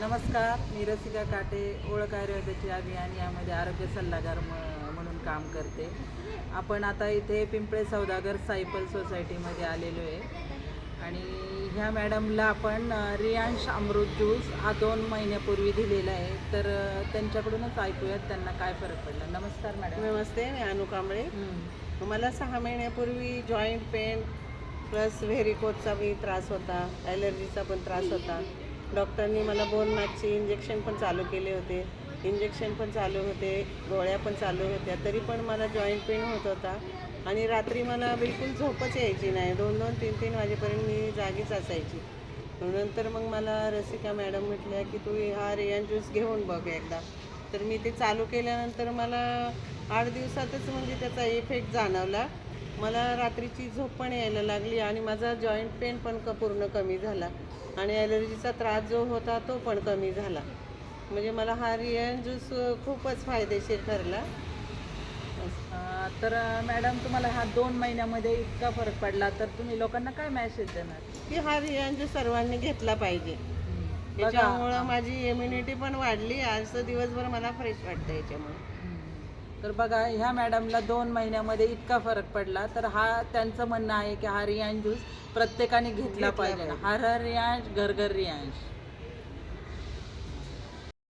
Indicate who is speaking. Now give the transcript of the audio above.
Speaker 1: नमस्कार मी रसिका काटे ओळख आयुर्वेदाची अभियान यामध्ये आरोग्य सल्लागार म- म्हणून काम करते. आपण आता इथे पिंपळे सौदागर सायकल सोसायटीमध्ये आलेलो आहे. आणि ह्या मॅडमला आपण रियांश अमृत ज्यूस हा दोन महिन्यापूर्वी दिलेला आहे. तर त्यांच्याकडूनच ऐकूयात त्यांना काय फरक पडला. नमस्कार मॅडम.
Speaker 2: नमस्ते मी अनु कांबळे. मला सहा महिन्यापूर्वी जॉईंट पेन प्लस व्हेरिकोजचा बी त्रास होता ॲलर्जीचा पण त्रास होता. डॉक्टरनी मला बोन मॅचचे इंजेक्शन पण चालू केले होते. इंजेक्शन पण चालू होते गोळ्या पण चालू होत्या तरी पण मला जॉईंट पेन होत होता. आणि रात्री मला बिलकुल झोपच यायची नाही. दोन दोन तीन तीन वाजेपर्यंत मी जागीच असायची. नंतर मग मला रसिका मॅडम म्हटल्या की तू हा रेयन ज्यूस घेऊन बघ एकदा. तर मी ते चालू केल्यानंतर मला आठ दिवसातच म्हणजे त्याचा इफेक्ट जाणवला. मला रात्रीची झोप पण यायला लागली आणि माझा जॉईंट पेन पण क पूर्ण कमी झाला. आणि ॲलर्जीचा त्रास जो होता तो पण कमी झाला. म्हणजे मला हा रियान ज्यूस खूपच फायदेशीर ठरला.
Speaker 1: तर मॅडम तुम्हाला हा दोन महिन्यामध्ये इतका फरक पडला तर तुम्ही लोकांना काय मेसेज देणार?
Speaker 2: की हा रियान ज्यूस सर्वांनी घेतला पाहिजे. त्याच्यामुळं माझी इम्युनिटी पण वाढली. आजचं दिवसभर मला फ्रेश वाटतं याच्यामुळे.
Speaker 1: तर बघा ह्या मॅडमला दोन महिन्यामध्ये इतका फरक पडला. तर हा त्यांचं म्हणणं आहे की हा रियांश ज्यूस प्रत्येकाने घेतला
Speaker 2: पाहिजे.
Speaker 1: हर हर रियांश घर घर रियांश.